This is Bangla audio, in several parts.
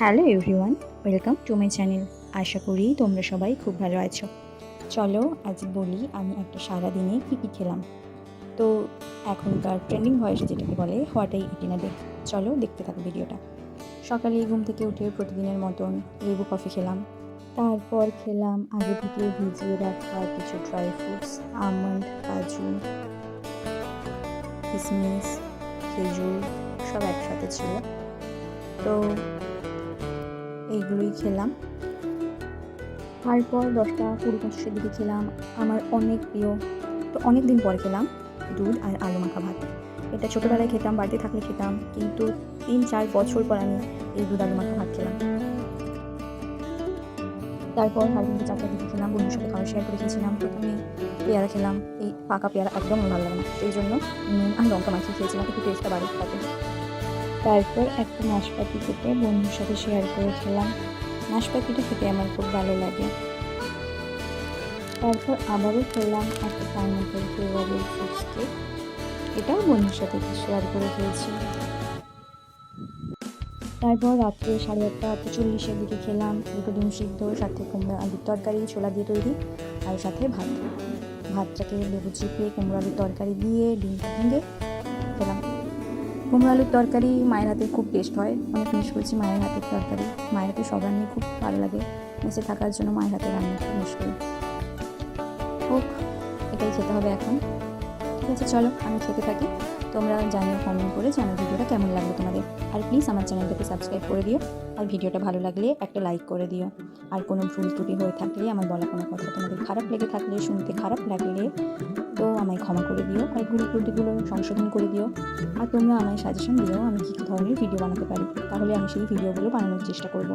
Hello everyone, welcome to my channel. আশা করি তোমরা সবাই খুব ভালো আছো। চলো আজ বলি আমি একটা সারা দিনে কী কী খেলাম। তো এখনকার ট্রেন্ডিং ভয়েস যেটাকে বলে হোয়াটাই ইটি নেবে চলো দেখতে থাকো ভিডিওটা। সকালে ঘুম থেকে উঠে প্রতিদিনের মতন লেবু কফি খেলাম। তারপর খেলাম আগে থেকে ভিজিয়ে রাখা কিছু ড্রাই ফ্রুটস আমন্ড কাজু কিশমিশ খেজুর, সব একসাথে ছিল। তো এইগুলোই খেলাম। তারপর দশটা কুড়ি পঁচিশের দিকে খেলাম। আমার অনেক প্রিয়, তো অনেক দিন পরে খেলাম দুধ আর আলু মাখা ভাত। এটা ছোটোবেলায় খেতাম, বাড়িতে থাকলে খেতাম, কিন্তু তিন, চার বছর পর আমি এই দুধ আলু মাখা ভাত খেলাম। তারপর সাড়ে তিনটে চারটার দিকে খেলাম, বন্ধুর সাথে খাওয়া শেয়ার করে খেয়েছিলাম, প্রথমে পেয়ারা খেলাম। এই পাকা পেয়ারা একদম ভালো লাগে না সেই জন্য আর লঙ্কা মাখিয়ে খেয়েছিলাম, একটু টেস্টটা বাড়ি তাতে। তারপর একটা নাশপাতি কেটে বন্ধুর সাথে শেয়ার করে খেলাম। নাশপাতিটা খেতে আমার খুব ভালো লাগে। তারপর আবারও খেলাম একটা পাইনাপেল ফ্লেভারের ফ্রুটস কেক এটাও বন্ধুর সাথে শেয়ার করে খেয়েছি। তারপর রাত্রে সাড়ে আটটা আটটা চল্লিশের দিকে খেলাম দুটো ডিম সিদ্ধ, সাথে কুমড়া আলুর তরকারি, ছোলা দিয়ে তৈরি, আর সাথে ভাত। ভাতটাকে লেবু চিপে কুমড়ো আলুর তরকারি দিয়ে ডিমটা ভেঙে খেলাম। কুমড়ো আলুর তরকারি মায়ের হাতে খুব টেস্ট হয়। অনেক মিস করছি মায়ের হাতের তরকারি। মায়ের হাতে সবার নিয়ে খুব ভালো লাগে। মেসে থাকার জন্য মায়ের হাতে রান্না খুব মিস করি। হোক, এটাই খেতে হবে এখন। ঠিক আছে চলো, আমি খেতে থাকি। তোমরা জানিও কমেন্ট করে যে আমার ভিডিওটা কেমন লাগল তোমাদের। আর প্লিজ আমার চ্যানেলটাকে সাবস্ক্রাইব করে দিও। আর ভিডিওটা ভালো লাগলে একটা লাইক করে দিও। আর কোনো ভুল ত্রুটি হয়ে থাকলে আমার বলা কোনো কথা তোমাদের খারাপ লেগে থাকলে, শুনতে খারাপ লাগলে তো আমায় ক্ষমা করে দিও। আর ভুল ত্রুটিগুলো সংশোধন করে দিও। আর তোমরা আমায় সাজেশন দিও, আমি কী কী ধরনের ভিডিও বানাতে পারি। তাহলে আমি সেই ভিডিওগুলো বানানোর চেষ্টা করব।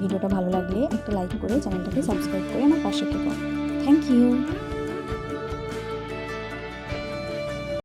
ভিডিওটা ভালো লাগলে একটা লাইক করে চ্যানেলটাকে সাবস্ক্রাইব করে আমার পাশে থেকো। Thank you